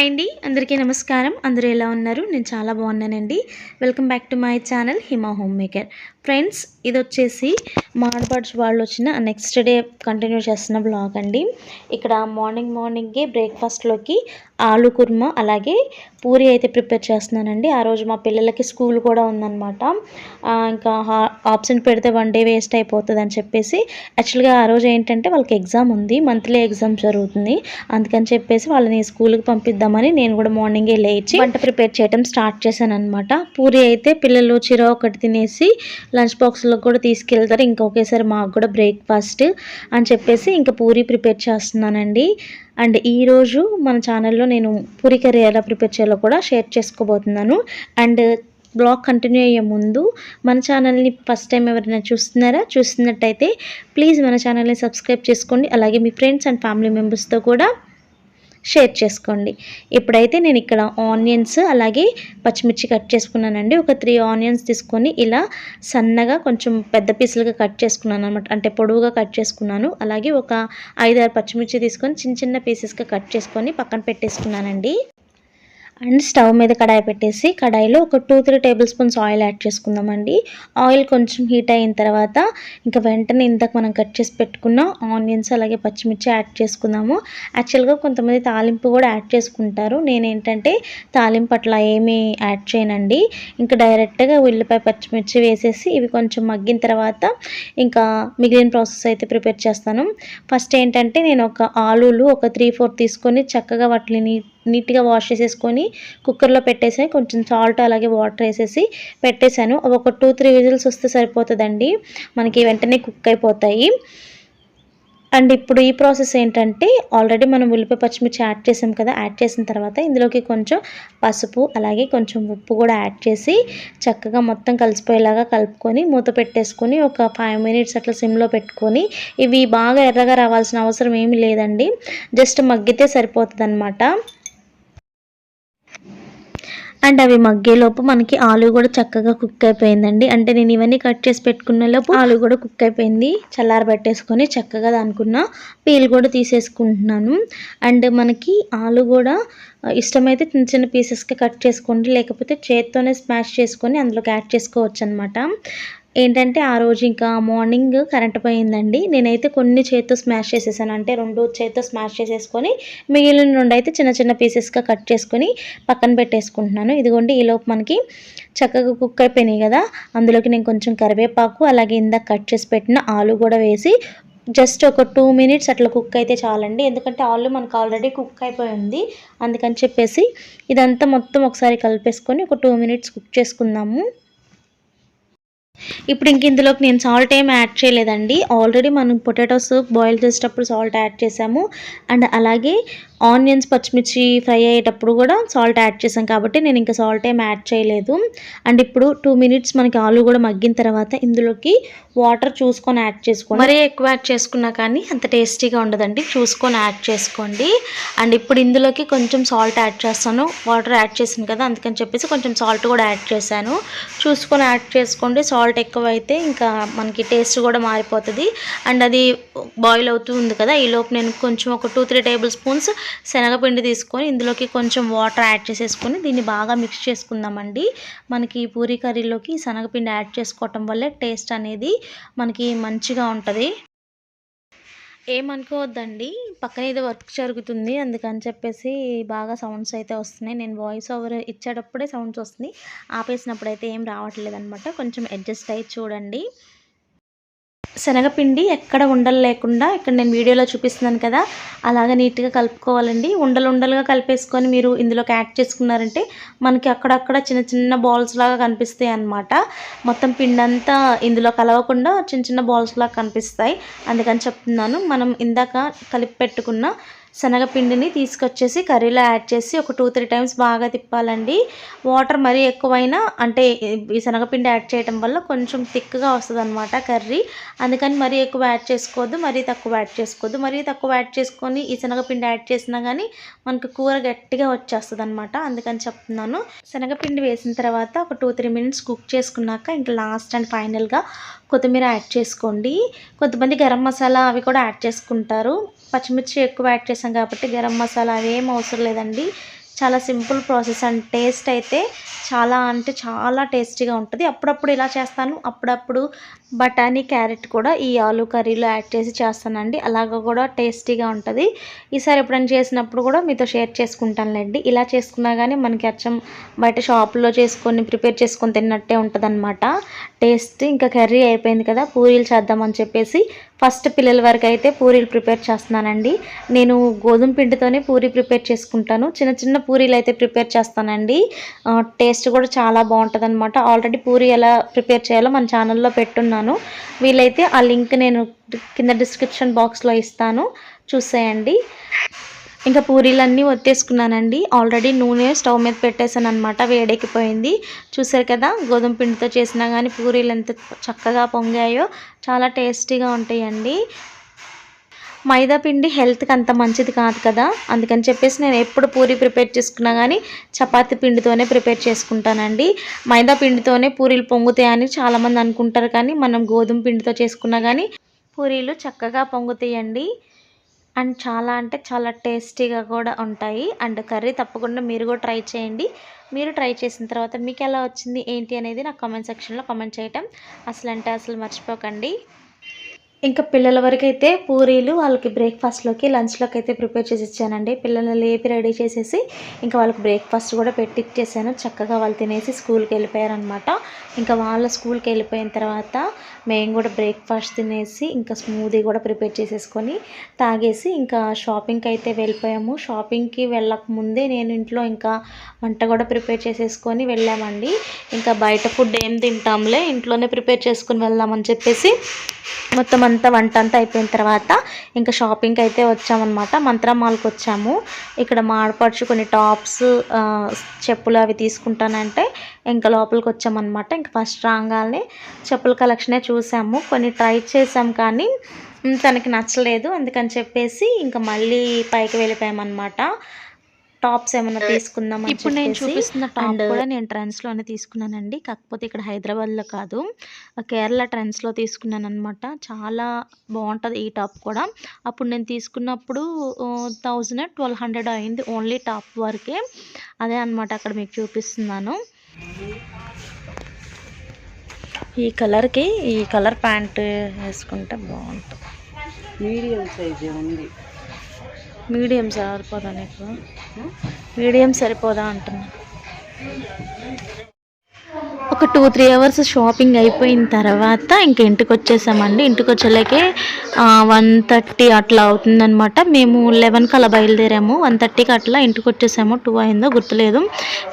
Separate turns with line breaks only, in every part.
Hi అండి. అందరికీ నమస్కారం. అందరూ ఎలా ఉన్నారు? నేను చాలా బాగున్నానండి. Welcome back to my channel Hima home maker friends ఇది వచ్చేసి మాడబడ్స్ వాళ్ళు వచ్చిన నెక్స్ట్ డే కంటిన్యూ చేస్తున్న బ్లాగ్ అండి. ఇక్కడ మార్నింగ్ మార్నింగే బ్రేక్ఫాస్ట్లోకి ఆలు కుర్మా అలాగే పూరి అయితే ప్రిపేర్ చేస్తున్నానండి. ఆ రోజు మా పిల్లలకి స్కూల్ కూడా ఉందన్నమాట. ఇంకా ఆప్షన్ పెడితే వన్ డే వేస్ట్ అయిపోతుంది అని చెప్పేసి యాక్చువల్గా ఆ రోజు ఏంటంటే వాళ్ళకి ఎగ్జామ్ ఉంది. మంత్లీ ఎగ్జామ్ జరుగుతుంది. అందుకని చెప్పేసి వాళ్ళని స్కూల్కి పంపిద్దాం చేద్దామని నేను కూడా మార్నింగే లేచి వంట ప్రిపేర్ చేయడం స్టార్ట్ చేశాను అనమాట పూరి అయితే పిల్లలు చిర ఒకటి తినేసి లంచ్ బాక్స్లో కూడా తీసుకెళ్తారు. ఇంకా ఒకేసారి మాకు కూడా బ్రేక్ఫాస్ట్ అని చెప్పేసి ఇంకా పూరి ప్రిపేర్ చేస్తున్నానండి. అండ్ ఈరోజు మన ఛానల్లో నేను పూరి కర్రీ ఎలా ప్రిపేర్ చేయాలో కూడా షేర్ చేసుకోబోతున్నాను. అండ్ బ్లాగ్ కంటిన్యూ అయ్యే ముందు మన ఛానల్ని ఫస్ట్ టైం ఎవరైనా చూస్తున్నారా? చూస్తున్నట్టయితే ప్లీజ్ మన ఛానల్ని సబ్స్క్రైబ్ చేసుకోండి. అలాగే మీ ఫ్రెండ్స్ అండ్ ఫ్యామిలీ మెంబర్స్తో కూడా షేర్ చేసుకోండి. ఇప్పుడైతే నేను ఇక్కడ ఆనియన్స్ అలాగే పచ్చిమిర్చి కట్ చేసుకున్నానండి. ఒక త్రీ ఆనియన్స్ తీసుకొని ఇలా సన్నగా కొంచెం పెద్ద పీసులుగా కట్ చేసుకున్నాను అనమాట అంటే పొడవుగా కట్ చేసుకున్నాను. అలాగే ఒక ఐదారు పచ్చిమిర్చి తీసుకొని చిన్న చిన్న పీసెస్గా కట్ చేసుకొని పక్కన పెట్టేసుకున్నానండి. అండ్ స్టవ్ మీద కడాయి పెట్టేసి కడాయిలో ఒక two three table spoons oil add చేసుకుందామండి. ఆయిల్ కొంచెం హీట్ అయిన తర్వాత ఇంకా వెంటనే ఇంతకు మనం కట్ చేసి పెట్టుకున్న ఆనియన్స్ అలాగే పచ్చిమిర్చి యాడ్ చేసుకుందాము. యాక్చువల్గా కొంతమంది తాలింపు కూడా యాడ్ చేసుకుంటారు. నేనేంటంటే తాలింపు అట్లా ఏమీ యాడ్ చేయనండి. ఇంకా డైరెక్ట్గా ఉల్లిపాయ పచ్చిమిర్చి వేసేసి ఇవి కొంచెం మగ్గిన తర్వాత ఇంకా మిగిలిన ప్రాసెస్ అయితే ప్రిపేర్ చేస్తాను. ఫస్ట్ ఏంటంటే నేను ఒక ఆలూలు ఒక త్రీ ఫోర్ తీసుకొని చక్కగా వాటిని నీట్గా వాష్ చేసేసుకొని కుక్కర్లో పెట్టేసి కొంచెం సాల్ట్ అలాగే వాటర్ వేసేసి పెట్టేశాను. అవి ఒక టూ త్రీ విజిల్స్ వస్తే సరిపోతుందండి. మనకి వెంటనే కుక్ అయిపోతాయి. అండ్ ఇప్పుడు ఈ ప్రాసెస్ ఏంటంటే ఆల్రెడీ మనం ఉల్లిపాయ పచ్చిమిర్చి యాడ్ చేసాం కదా యాడ్ చేసిన తర్వాత ఇందులోకి కొంచెం పసుపు అలాగే కొంచెం ఉప్పు కూడా యాడ్ చేసి చక్కగా మొత్తం కలిసిపోయేలాగా కలుపుకొని మూత పెట్టేసుకొని ఒక ఫైవ్ మినిట్స్ అట్లా సిమ్లో పెట్టుకొని ఇవి బాగా ఎర్రగా రావాల్సిన అవసరం ఏమీ లేదండి. జస్ట్ మగ్గితే సరిపోతుంది అండ్ అవి మగ్గేలోపు మనకి ఆలు కూడా చక్కగా కుక్ అయిపోయిందండి. అంటే నేను ఇవన్నీ కట్ చేసి పెట్టుకున్న లోపు ఆలు కూడా కుక్ అయిపోయింది. చల్లార పెట్టేసుకొని చక్కగా దానుకున్న పీల్ కూడా తీసేసుకుంటున్నాను. అండ్ మనకి ఆలు కూడా ఇష్టమైతే చిన్న చిన్న పీసెస్కి కట్ చేసుకోండి. లేకపోతే చేత్తోనే స్మాష్ చేసుకొని అందులోకి యాడ్ చేసుకోవచ్చు అనమాట ఏంటంటే ఆ రోజు ఇంకా మార్నింగ్ కరెంట్ పోయిందండి. నేనైతే కొన్ని చేత్తో స్మాష్ చేసేసాను. అంటే రెండు చేత్తో స్మాష్ చేసేసుకొని మిగిలిన రెండు అయితే చిన్న చిన్న పీసెస్గా కట్ చేసుకొని పక్కన పెట్టేసుకుంటున్నాను. ఇదిగోండి ఈలోపు మనకి చక్కగా కుక్ అయిపోయినాయి కదా. అందులోకి నేను కొంచెం కరివేపాకు అలాగే ఇందాక కట్ చేసి పెట్టిన ఆలు కూడా వేసి జస్ట్ ఒక టూ మినిట్స్ అట్లా కుక్ అయితే చాలండి. ఎందుకంటే ఆలు మనకు ఆల్రెడీ కుక్ అయిపోయి ఉంది. అందుకని చెప్పేసి ఇదంతా మొత్తం ఒకసారి కలిపేసుకొని ఒక టూ మినిట్స్ కుక్ చేసుకుందాము. ఇప్పుడు ఇంక ఇందులోకి నేను సాల్ట్ ఏం యాడ్ చేయలేదండి. ఆల్రెడీ మనం పొటాటోస్ బాయిల్ చేసేటప్పుడు సాల్ట్ యాడ్ చేసాము. అండ్ అలాగే ఆనియన్స్ పచ్చిమిర్చి ఫ్రై అయ్యేటప్పుడు కూడా సాల్ట్ యాడ్ చేసాం కాబట్టి నేను ఇంకా సాల్ట్ ఏం యాడ్ చేయలేదు. అండ్ ఇప్పుడు టూ మినిట్స్ మనకి ఆలు కూడా మగ్గిన తర్వాత ఇందులోకి వాటర్ చూసుకొని యాడ్ చేసుకోండి. మరీ ఎక్కువ యాడ్ చేసుకున్నా కానీ అంత టేస్టీగా ఉండదండి. చూసుకొని యాడ్ చేసుకోండి. అండ్ ఇప్పుడు ఇందులోకి కొంచెం సాల్ట్ యాడ్ చేస్తాను. వాటర్ యాడ్ చేసాను కదా అందుకని చెప్పేసి కొంచెం సాల్ట్ కూడా యాడ్ చేశాను. చూసుకొని యాడ్ చేసుకోండి. సాల్ట్ ఎక్కువ అయితే ఇంకా మనకి టేస్ట్ కూడా మారిపోతుంది. అండ్ అది బాయిల్ అవుతూ ఉంది కదా ఈ లోపు నేను కొంచెం ఒక టూ త్రీ టేబుల్ స్పూన్స్ శనగపిండి తీసుకొని ఇందులోకి కొంచెం వాటర్ యాడ్ చేసేసుకొని దీన్ని బాగా మిక్స్ చేసుకుందామండి. మనకి పూరీ కర్రీలోకి శనగపిండి యాడ్ చేసుకోవటం వల్లే టేస్ట్ అనేది మనకి మంచిగా ఉంటుంది. ఏమనుకోవద్దండి పక్కన ఏదో వర్క్ జరుగుతుంది అందుకని చెప్పేసి బాగా సౌండ్స్ అయితే వస్తున్నాయి. నేను వాయిస్ ఓవర్ ఇచ్చేటప్పుడే సౌండ్స్ వస్తున్నాయి. ఆపేసినప్పుడు అయితే ఏం రావట్లేదు అనమాట కొంచెం అడ్జస్ట్ అయ్యి చూడండి. శనగపిండి ఎక్కడ ఉండలు లేకుండా ఇక్కడ నేను వీడియోలో చూపిస్తున్నాను కదా అలాగ నీట్గా కలుపుకోవాలండి. ఉండలు ఉండలుగా కలిపేసుకొని మీరు ఇందులోకి యాడ్ చేసుకున్నారంటే మనకి అక్కడక్కడ చిన్న చిన్న బాల్స్ లాగా కనిపిస్తాయి అన్నమాట. మొత్తం పిండి అంతా ఇందులో కలవకుండా చిన్న చిన్న బాల్స్ లాగా కనిపిస్తాయి. అందుకని చెప్తున్నాను మనం ఇందాక కలిపి పెట్టుకున్న శనగపిండిని తీసుకొచ్చేసి కర్రీలో యాడ్ చేసి ఒక టూ త్రీ టైమ్స్ బాగా తిప్పాలండి. వాటర్ మరీ ఎక్కువైనా అంటే ఈ శనగపిండి యాడ్ చేయడం వల్ల కొంచెం థిక్గా వస్తుంది అనమాట కర్రీ. అందుకని మరీ ఎక్కువ యాడ్ చేసుకోవద్దు మరీ తక్కువ యాడ్ చేసుకోవద్దు. మరీ తక్కువ యాడ్ చేసుకొని ఈ శనగపిండి యాడ్ చేసినా కానీ మనకు కూర గట్టిగా వచ్చేస్తుంది అనమాట అందుకని చెప్తున్నాను. శనగపిండి వేసిన తర్వాత ఒక టూ త్రీ మినిట్స్ కుక్ చేసుకున్నాక ఇంకా లాస్ట్ అండ్ ఫైనల్గా కొత్తిమీర యాడ్ చేసుకోండి. కొంతమంది గరం మసాలా అవి కూడా యాడ్ చేసుకుంటారు. పచ్చిమిర్చి ఎక్కువ యాడ్ చేసాం కాబట్టి గరం మసాలా అవేం అవసరం లేదండి. చాలా సింపుల్ ప్రాసెస్ అండ్ టేస్ట్ అయితే చాలా అంటే చాలా టేస్టీగా ఉంటుంది. అప్పుడప్పుడు ఇలా చేస్తాను. అప్పుడప్పుడు బఠానీ క్యారెట్ కూడా ఈ ఆలు కర్రీలో యాడ్ చేసి చేస్తానండి. అలాగ కూడా టేస్టీగా ఉంటుంది. ఈసారి ఎప్పుడైనా చేసినప్పుడు కూడా మీతో షేర్ చేసుకుంటానులేండి. ఇలా చేసుకున్నా కానీ మనకి అచ్చం బయట షాపులో చేసుకొని ప్రిపేర్ చేసుకొని తిన్నట్టే ఉంటుందన్నమాట. టేస్ట్ ఇంకా కర్రీ అయిపోయింది కదా పూరీలు చేద్దామని చెప్పేసి ఫస్ట్ పిల్లల వరకు అయితే పూరీలు ప్రిపేర్ చేస్తున్నానండి. నేను గోధుమ పిండితోనే పూరి ప్రిపేర్ చేసుకుంటాను. చిన్న చిన్న పూరీలు అయితే ప్రిపేర్ చేస్తానండి. టేస్ట్ కూడా చాలా బాగుంటుంది అనమాట ఆల్రెడీ పూరి ఎలా ప్రిపేర్ చేయాలో మన ఛానల్లో పెట్టున్నాను. వీలైతే ఆ లింక్ నేను కింద డిస్క్రిప్షన్ బాక్స్లో ఇస్తాను. చూసేయండి. ఇంకా పూరీలన్నీ ఒత్తేసుకున్నానండి. ఆల్రెడీ నూనె స్టవ్ మీద పెట్టేశాను అనమాట వేడెక్కిపోయింది. చూసారు కదా గోధుమ పిండితో చేసినా కానీ పూరీలు ఎంత చక్కగా పొంగాయో చాలా టేస్టీగా ఉంటాయండి. మైదా పిండి హెల్త్కి అంత మంచిది కాదు కదా. అందుకని చెప్పేసి నేను ఎప్పుడు పూరి ప్రిపేర్ చేసుకున్నా కానీ చపాతి పిండితోనే ప్రిపేర్ చేసుకుంటానండి. మైదా పిండితోనే పూరీలు పొంగుతాయని చాలామంది అనుకుంటారు కానీ మనం గోధుమ పిండితో చేసుకున్నా కానీ పూరీలు చక్కగా పొంగుతాయండి. అండ్ చాలా అంటే చాలా టేస్టీగా కూడా ఉంటాయి. అండ్ కర్రీ తప్పకుండా మీరు కూడా ట్రై చేయండి. మీరు ట్రై చేసిన తర్వాత మీకు ఎలా వచ్చింది ఏంటి అనేది నాకు కామెంట్ సెక్షన్లో కామెంట్ చేయటం అసలు అంటే అసలు మర్చిపోకండి. ఇంకా పిల్లల వరకు అయితే పూరీలు వాళ్ళకి బ్రేక్ఫాస్ట్లోకి లంచ్లోకి అయితే ప్రిపేర్ చేసి ఇచ్చానండి. పిల్లలని లేపి రెడీ చేసేసి ఇంకా వాళ్ళకి బ్రేక్ఫాస్ట్ కూడా పెట్టి ఇచ్చేసాను. చక్కగా వాళ్ళు తినేసి స్కూల్కి వెళ్ళిపోయారనమాట ఇంకా వాళ్ళ స్కూల్కి వెళ్ళిపోయిన తర్వాత మేము కూడా బ్రేక్ఫాస్ట్ తినేసి ఇంకా స్మూదీ కూడా ప్రిపేర్ చేసేసుకొని తాగేసి ఇంకా షాపింగ్కి అయితే వెళ్ళిపోయాము. షాపింగ్కి వెళ్ళక ముందే నేను ఇంట్లో ఇంకా వంట కూడా ప్రిపేర్ చేసేసుకొని వెళ్ళామండి. ఇంకా బయట ఫుడ్ ఏం తింటాంలే ఇంట్లోనే ప్రిపేర్ చేసుకుని వెళ్దామని చెప్పేసి మొత్తం అంతా వంట అంతా అయిపోయిన తర్వాత ఇంకా షాపింగ్కి అయితే వచ్చామన్నమాట. మంత్రా మాల్కి వచ్చాము. ఇక్కడ మాడపడుచు కొన్ని టాప్స్ చెప్పులు అవి తీసుకుంటానంటే ఇంకా లోపలికి వచ్చామన్నమాట. ఇంకా ఫస్ట్ రాగానే చెప్పుల కలెక్షనే చూసాము. కొన్ని ట్రై చేసాం కానీ తనకి నచ్చలేదు. అందుకని చెప్పేసి ఇంకా మళ్ళీ పైకి వెళ్ళిపోయామన్నమాట. టాప్స్ ఏమైనా తీసుకుందాం ఇప్పుడు నేను చూపిస్తున్న టాప్ కూడా నేను ట్రెండ్స్లోనే తీసుకున్నానండి. కాకపోతే ఇక్కడ హైదరాబాద్లో కాదు. కేరళ ట్రెండ్స్లో తీసుకున్నాను అనమాట చాలా బాగుంటుంది ఈ టాప్ కూడా. అప్పుడు నేను తీసుకున్నప్పుడు థౌజండ్ ట్వెల్వ్ హండ్రెడ్ అయింది ఓన్లీ టాప్ వరకే. అదే అనమాట అక్కడ మీకు చూపిస్తున్నాను. ఈ కలర్కి ఈ కలర్ ప్యాంట్ వేసుకుంటే బాగుంటుంది.
మీడియం సైజ్ ఉంది.
మీడియం సరిపోదా నీకు? మీడియం సరిపోదా అంటున్నా. ఒక టూ త్రీ అవర్స్ షాపింగ్ అయిపోయిన తర్వాత ఇంక ఇంటికి వచ్చేసామండి ఇంటికి వచ్చేలాకే వన్ థర్టీ అట్లా అవుతుందనమాట మేము లెవెన్కి అలా బయలుదేరాము. వన్ థర్టీకి అట్లా ఇంటికి వచ్చేసాము టూ అయిందో గుర్తులేదు.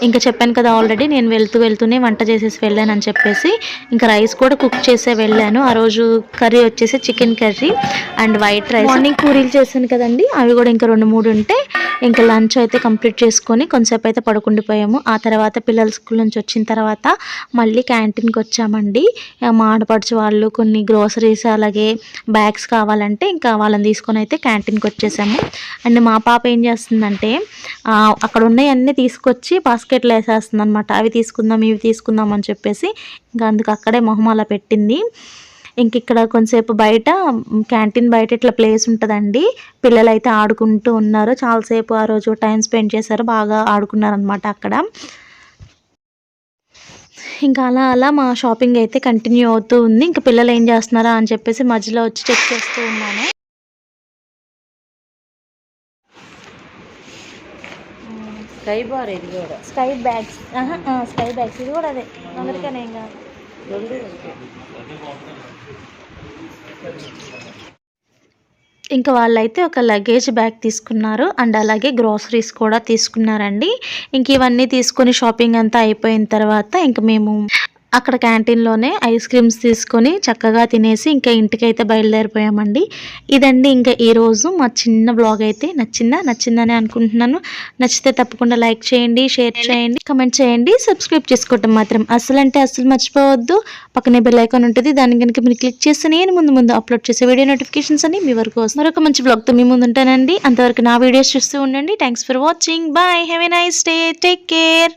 ఇంకా చెప్పాను కదా ఆల్రెడీ నేను వెళ్తూ వెళ్తూనే వంట చేసేసి వెళ్ళాను అని చెప్పేసి ఇంకా రైస్ కూడా కుక్ చేసే వెళ్ళాను. ఆ రోజు కర్రీ వచ్చేసి chicken curry and white rice morning పూరీలు చేశాను కదండి. అవి కూడా ఇంకా రెండు మూడు ఉంటే ఇంకా లంచ్ అయితే కంప్లీట్ చేసుకొని కొంతసేపు అయితే పడుకుండిపోయాము. ఆ తర్వాత పిల్లల స్కూల్ నుంచి వచ్చిన తర్వాత మళ్ళీ క్యాంటీన్కి వచ్చామండి మా ఆడపడుచు వాళ్ళు కొన్ని గ్రోసరీస్ అలాగే బ్యాగ్స్ కావాలంటే ఇంకా వాళ్ళని తీసుకొని అయితే క్యాంటీన్కి వచ్చేసాము అండ్ మా పాప ఏం చేస్తుందంటే అక్కడ ఉన్నవన్నీ తీసుకొచ్చి బాస్కెట్లో వేసేస్తుంది అనమాట అవి తీసుకుందాం ఇవి తీసుకుందాం అని చెప్పేసి ఇంకా అందుకు అక్కడే మొహం అలా పెట్టింది. ఇంక ఇక్కడ కొంతసేపు బయట క్యాంటీన్ బయట ఇట్లా ప్లేస్ ఉంటుందండి. పిల్లలు అయితే ఆడుకుంటూ ఉన్నారు. చాలాసేపు ఆ రోజు టైం స్పెండ్ చేశారు. బాగా ఆడుకున్నారనమాట అక్కడ. ఇంకా అలా అలా మా షాపింగ్ అయితే కంటిన్యూ అవుతూ ఉంది. ఇంకా పిల్లలు ఏం చేస్తున్నారా అని చెప్పేసి మధ్యలో వచ్చి చెక్ చేస్తూ ఉన్నాను.
స్కై బార్ ఇది కూడా.
Sky bags. Sky bags. ఇది కూడా అదే. అమెరికన్ ఏం కాదు.
రెండు. ఒకటే.
ఇంకా వాళ్ళైతే ఒక లగేజ్ బ్యాగ్ తీసుకున్నారు. అండ్ అలాగే గ్రోసరీస్ కూడా తీసుకున్నారండి. ఇంక ఇవన్నీ తీసుకొని షాపింగ్ అంతా అయిపోయిన తర్వాత ఇంక మేము అక్కడ క్యాంటీన్లోనే ఐస్ క్రీమ్స్ తీసుకొని చక్కగా తినేసి ఇంకా ఇంటికైతే బయలుదేరిపోయామండి. ఇదండి ఇంకా ఈరోజు మా చిన్న బ్లాగ్ అయితే. నచ్చిందా? నచ్చిందని అనుకుంటున్నాను. నచ్చితే తప్పకుండా లైక్ చేయండి షేర్ చేయండి కమెంట్ చేయండి. సబ్స్క్రైబ్ చేసుకోవటం మాత్రం అసలు అంటే అసలు మర్చిపోవద్దు. పక్కనే బెల్ ఐకాన్ ఉంటుంది. దాని కనుక మీరు క్లిక్ చేస్తే నేను ముందు ముందు అప్లోడ్ చేసే వీడియో నోటిఫికేషన్స్ అని మీ వరకు వస్తుంది మరొక మంచి బ్లాగ్తో మీ ముందు ఉంటానండి. అంతవరకు నా వీడియోస్ చూస్తూ ఉండండి. Thanks for watching bye have a nice day take care